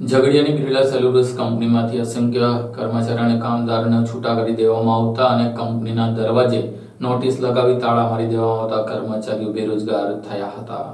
ઝઘડિયાની બિરલા સેલ્યુલર્સ કંપનીમાંથી અસંખ્ય કર્મચારી અને કામદારોને છૂટા કરી દેવામાં આવતા અને કંપનીના દરવાજે નોટિસ લગાવી તાળા મારી દેવામાં આવતા કર્મચારીઓ બેરોજગાર થયા હતા.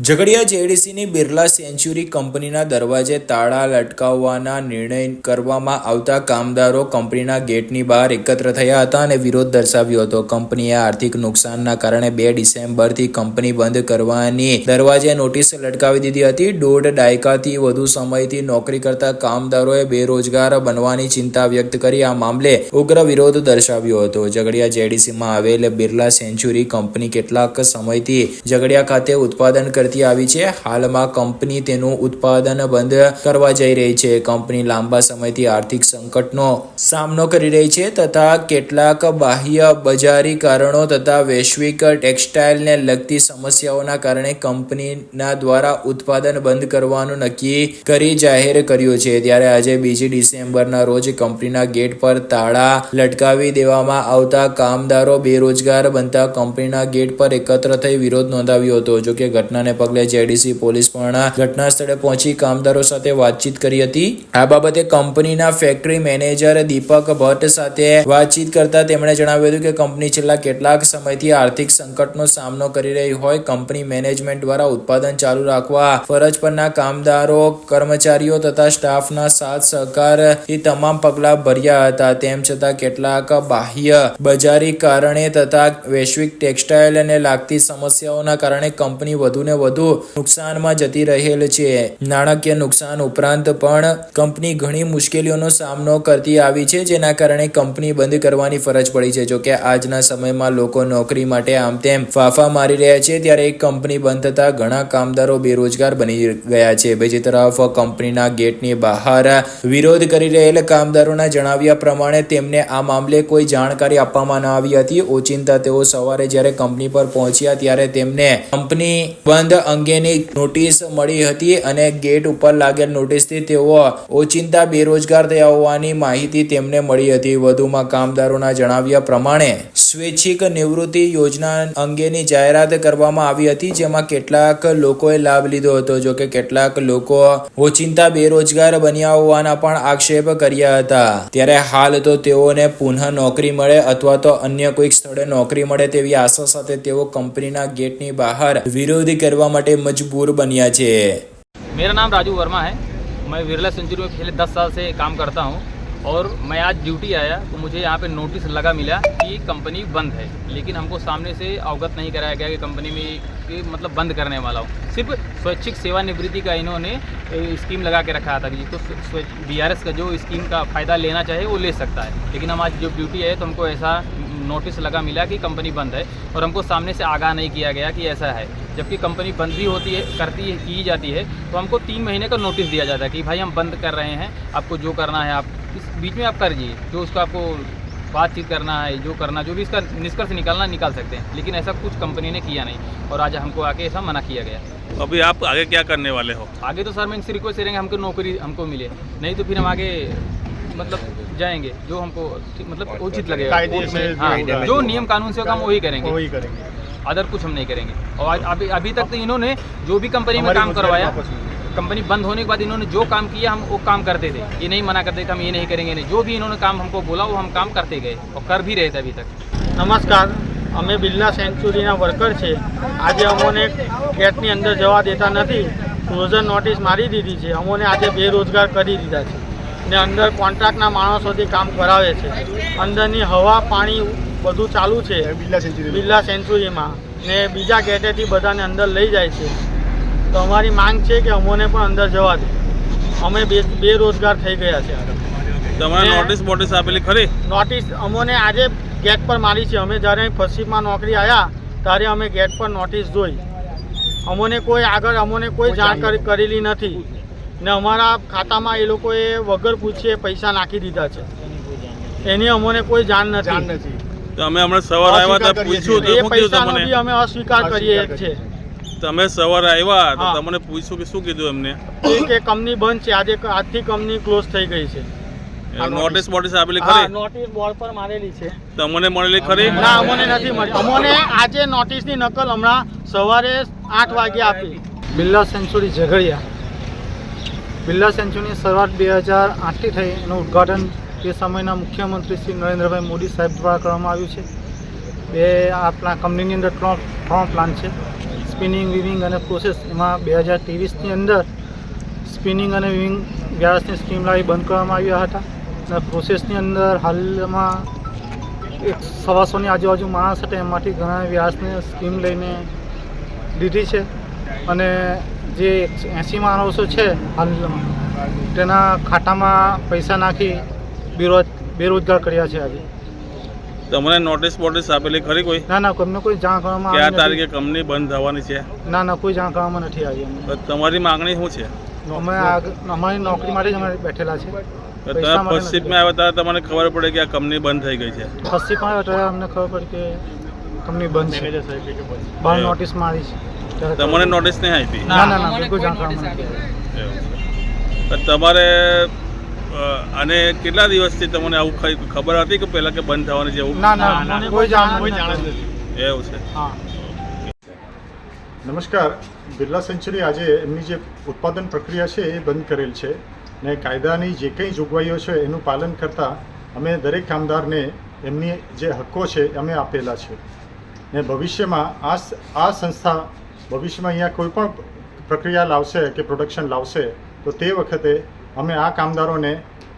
ઝઘડિયા જેડીસીની બિરલા સેન્ચ્યુરી કંપનીના દરવાજે તાળા લટકાવવાના નિર્ણય કરવામાં આવતા કામદારો કંપનીના ગેટની બહાર એકત્ર થયા હતા અને વિરોધ દર્શાવ્યો હતો. કંપનીએ આર્થિક નુકસાનના કારણે બે ડિસેમ્બરથી કંપની બંધ કરવાની દરવાજે નોટિસ લટકાવી દીધી હતી. દોઢ દાયકાથી વધુ સમયથી નોકરી કરતા કામદારોએ બેરોજગાર બનવાની ચિંતા વ્યક્ત કરી. આ મામલે ઉગ્ર વિરોધ દર્શાવ્યો હતો. ઝઘડિયા જેડીસીમાં આવેલ બિરલા સેન્ચ્યુરી કંપની કેટલાક સમયથી ઝઘડિયા ખાતે ઉત્પાદન કરતી આવી છે. હાલમાં કંપની તેનું ઉત્પાદન બંધ કરવા જઈ રહી છે. કંપની લાંબા સમયથી આર્થિક સંકટનો સામનો કરી રહી છે તથા કેટલાક બાહ્ય બજારી કારણો તથા વૈશ્વિક ટેક્સટાઇલને લગતી સમસ્યાઓના કારણે કંપનીના દ્વારા ઉત્પાદન બંધ કરવાનું નક્કી કરી જાહેર કર્યું છે. ત્યારે આજે બીજી ડિસેમ્બરના રોજ કંપનીના ગેટ પર તાળા લટકાવી દેવામાં આવતા કામદારો બેરોજગાર બનતા કંપનીના ગેટ પર એકત્ર થઈ વિરોધ નોંધાવ્યો હતો. જોકે ઘટનાને પગલે જેડીસી પોલીસ પણ ઘટના સ્થળે પહોંચી કામદારો સાથે વાતચીત કરી હતી. આ બાબતે કંપનીના ફેક્ટરી મેનેજર દીપક ભટ્ટ સાથે વાતચીત કરતા તેમણે જણાવ્યું હતું કે કંપની છેલ્લા કેટલાક સમયથી આર્થિક સંકટનો સામનો કરી રહી હોય, કંપની મેનેજમેન્ટ દ્વારા ઉત્પાદન ચાલુ રાખવા, ફરજ પરના કામદારો, કર્મચારીઓ તથા સ્ટાફના સાથ સહકારથી તમામ પગલાં ભર્યા હતા. તેમ છતાં કેટલાક બાહ્ય બજારી કારણે તથા વૈશ્વિક ટેક્સટાઇલને લાગતી સમસ્યાઓના કારણે કંપની વધુને વધુ નુકસાનમાં જતી રહેલ છે. નાણાકીય નુકસાન ઉપરાંત પણ કંપની ઘણી મુશ્કેલીઓનો સામનો કરતી આવી છે, જેના કારણે કંપની બંધ કરવાની ફરજ પડી છે. જોકે આજના સમયમાં લોકો નોકરી માટે આમ તેમ ફાફા મારી રહ્યા છે, ત્યારે એક કંપની બંધ થતા ઘણા કામદારો બેરોજગાર બની ગયા છે. બીજી તરફ, કંપનીના ગેટની બહાર વિરોધ કરી રહેલ કામદારોના જણાવ્યા પ્રમાણે તેમને આ મામલે કોઈ જાણકારી આપવામાં ન આવી હતી. ઓચિંતા તેઓ સવારે જ્યારે કંપની પર પહોંચ્યા, ત્યારે તેમને કંપની બંધ અંગેની નોટિસ મળી હતી અને ગેટ ઉપર લાગેલ નોટિસથી તેઓ ઓચિંતા, બેરોજગાર થયા હોવાની માહિતી તેમને મળી હતી. વધુમાં કામદારોના જણાવ્યા પ્રમાણે સ્વૈચ્છિક નિવૃત્તિ યોજના અંગેની જાહેરાત કરવામાં આવી હતી જેમાં કેટલાક લોકોએ લાભ લીધો હતો જોકે કેટલાક લોકો ઓચિંતા બેરોજગાર બન્યા હોવાના પણ આક્ષેપ કર્યા હતા ત્યારે હાલ તો તેઓને પુનઃ નોકરી મળે અથવા તો અન્ય કોઈક સ્થળે નોકરી મળે તેવી આશા સાથે તેઓ કંપનીના ગેટની બહાર વિરોધ કરવા માટે મજબૂર બન્યા છે मेरा नाम राजू वर्मा है मैं विरला सेंचुरी में पिछले दस साल से काम करता हूँ और मैं आज ड्यूटी आया तो मुझे यहाँ पे नोटिस लगा मिला कि कंपनी बंद है। लेकिन हमको सामने से अवगत नहीं कराया गया कि कंपनी में कि मतलब बंद करने वाला हूँ। सिर्फ़ स्वैच्छिक सेवानिवृत्ति का इन्होंने स्कीम लगा के रखा था कि जिसको बी एस का जो स्कीम का फ़ायदा लेना चाहे, वो ले सकता है। लेकिन हम आज जब ड्यूटी आए तो हमको ऐसा नोटिस लगा मिला कि कंपनी बंद है और हमको सामने से आगाह नहीं किया गया कि ऐसा है। जबकि कंपनी बंद भी होती है, करती है की जाती है तो हमको तीन महीने का नोटिस दिया जाता है कि भाई हम बंद कर रहे हैं, आपको जो करना है आप इस बीच में आप करिए जो उसका आपको बातचीत करना है जो करना जो भी इसका निष्कर्ष निकालना निकाल सकते हैं। लेकिन ऐसा कुछ कंपनी ने किया नहीं और आज हमको आके ऐसा मना किया गया। अभी आप आगे क्या करने वाले हो? आगे तो सर मैं इनसे रिक्वेस्ट करेंगे हमको नौकरी हमको मिले। नहीं तो फिर हम आगे मतलब जाएँगे जो हमको मतलब उचित लगेगा। जो हाँ, जो नियम कानून से होगा हम वही करेंगे। वही करेंगे। अदर कुछ हम नहीं करेंगे। और अभी अभी तक तो इन्होंने जो भी कंपनी में काम करवाया। कंपनी बंद होने के बाद इन्होंने जो काम किया हम वो काम करते थे ये नहीं मना करते थे हम ये नहीं करेंगे नहीं जो भी इन्होंने काम हमको बोला वो हम काम करते गए और कर भी रहे थे अभी तक નમસ્કાર અમે બિરલા સેન્ચુરીના વર્કર છે આજે અમોને ગેટની અંદર જવા દેતા નથી ક્લોઝર નોટિસ મારી દીધી છે અમોને આજે બેરોજગાર કરી દીધા છે ને અંદર કોન્ટ્રાક્ટના માણસોથી કામ કરાવે છે અંદરની હવા પાણી બધું ચાલુ છે બિરલા સેન્ચુરી બિરલા સેન્ચુરીમાં ને બીજા ગેટેથી બધાને અંદર લઈ જાય છે તો અમારી માંગ છે કે અમોને પણ અંદર જવા દે. અમે બેરોજગાર થઈ ગયા છે. તમારે નોટિસ બોટિસ આપેલી ખરી? નોટિસ અમોને આજે ગેટ પર મારી છે. અમે જ્યારે ફસીમાં નોકરી આવ્યા ત્યારે અમે ગેટ પર નોટિસ જોઈ. અમોને કોઈ આગળ અમોને કોઈ જાણ કરેલી નથી. ને અમારા ખાતામાં એ લોકોએ વગર પૂછીએ પૈસા નાખી દીધા છે. એની અમોને કોઈ જાણ નથી. નથી. તો અમે હમણાં સવારે આવ્યા હતા પૂછ્યું એ પૈસા પૈસાનો બી અમે અસ્વીકાર કરીએ છીએ. છે તમે સવારે આવ્યા તો તમને પૂછ્યું કે શું કીધું એમને? કે કંપની બંધ છે. આજે આજથી કંપની ક્લોઝ થઈ ગઈ છે. નોટિસ બોટિસ આપેલી ખરી? નોટિસ બોર્ડ પર મારેલી છે. તમને મળેલી ખરી? ના અમને નથી મળી અમને આજે નોટિસની નકલ હમણાં સવારે આઠ વાગે આપી. બિરલા સેન્ચુરી ઝઘડિયા. બિરલા સેન્ચુરીની શરૂઆત બે હજાર આઠથી થઈ. એનું ઉદ્ઘાટન તે સમયના મુખ્યમંત્રી શ્રી નરેન્દ્રભાઈ મોદી સાહેબ દ્વારા કરવામાં આવ્યું છે. બે આ કંપનીની અંદર ત્રણ ત્રણ પ્લાન છે. સ્પિનિંગ, વિવિંગ અને પ્રોસેસ એમાં બે હજાર ત્રેવીસની અંદર સ્પિનિંગ અને વિવિંગ વ્યાસની સ્કીમ લાવી બંધ કરવામાં આવ્યા હતા. અને પ્રોસેસની અંદર હાલમાં એક સવાસોની આજુબાજુ માણસ હતા, એમાંથી ઘણા વ્યાસની સ્કીમ લઈને દીધી છે. અને જે એંસી માણસો છે હાલમાં, તેના ખાતામાં પૈસા નાખી બેરોજ, બેરોજગાર કર્યા છે આજે. તમને નોટિસ બોટિસ આપેલી ખરી કોઈ? ના ના અમને કોઈ જાણ કરવામાં કે આ તારીખે કંપની બંધ થવાની છે? ના ના કોઈ જાણ કરવામાં નથી આવી અમને. તમારી માંગણી શું છે? અમે અમારી નોકરી માટે જ અમે બેઠેલા છે ફર્સ્ટ તમે આવ્યા ત્યારે તમને ખબર પડે કે આ કંપની બંધ થઈ ગઈ છે. પશ્ચિમ આવ્યો ત્યારે અમને ખબર પડી કે કંપની બંધ છે. બહાર. નોટિસ મારી છે. તમને નોટિસ નહીં આપી? ના ના ના બિલકુલ જાણ કરવામાં નથી. તમારે અને કેટલા દિવસથી તમને આવું ખબર હતી કે પહેલા કે બંધ થવાની છે એવું? ના ના કોઈ જાણ કોઈ જાણ જ નથી. એવું છે. હા. નમસ્કાર. બિરલા સેન્ચુરી આજે એમની જે ઉત્પાદન પ્રક્રિયા છે એ બંધ કરેલ છે ને કાયદાની જે કંઈ જોગવાઈઓ છે એનું પાલન કરતાં અમે દરેક કામદારને એમની જે હક્કો છે અમે આપેલા છે. ને ભવિષ્યમાં આ આ સંસ્થા ભવિષ્યમાં અહીંયા કોઈ પણ પ્રક્રિયા લાવશે કે પ્રોડક્શન લાવશે તો તે વખતે અમે આ કામદારોને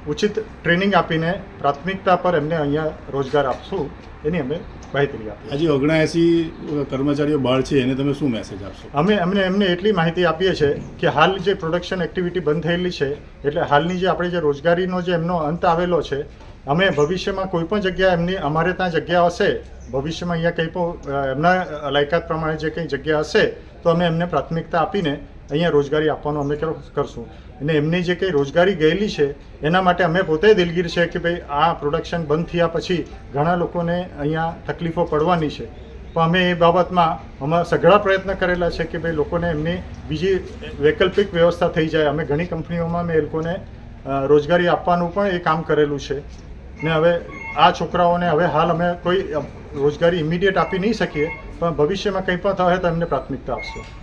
ઉચિત ટ્રેનિંગ આપીને પ્રાથમિકતા પર એમને અહીંયા રોજગાર આપશું એની અમે માહિતી આપીએ. આજે ઓગણએંસી કર્મચારીઓ બહાર છે એને તમે શું મેસેજ આપશો? અમે અમને એમને એટલી માહિતી આપીએ છીએ કે હાલ જે પ્રોડક્શન એક્ટિવિટી બંધ થયેલી છે એટલે હાલની જે આપણે જે રોજગારીનો જે એમનો અંત આવેલો છે અમે ભવિષ્યમાં કોઈ પણ જગ્યા એમની અમારે ત્યાં જગ્યા હશે ભવિષ્યમાં અહીંયા કંઈ પણ એમના લાયકાત પ્રમાણે જે કંઈ જગ્યા હશે તો અમે એમને પ્રાથમિકતા આપીને અહીંયા રોજગારી આપવાનું અમે કર- કરશું. અને એમની જે કંઈ રોજગારી ગયેલી છે, એના માટે અમે પોતે દિલગીર છે કે ભાઈ આ પ્રોડક્શન બંધ થયા પછી ઘણા લોકોને અહીંયા તકલીફો પડવાની છે. પણ અમે એ બાબતમાં અમે સઘળા પ્રયત્ન કરેલા છે કે ભાઈ લોકોને એમની બીજી વૈકલ્પિક વ્યવસ્થા થઈ જાય. અમે ઘણી કંપનીઓમાં મેં એ લોકોને રોજગારી આપવાનું પણ એ કામ કરેલું છે. ને હવે આ છોકરાઓને હવે હાલ અમે કોઈ રોજગારી ઇમિડિયેટ આપી નહીં શકીએ, પણ ભવિષ્યમાં કંઈ પણ થાય તો એમને પ્રાથમિકતા આપશું.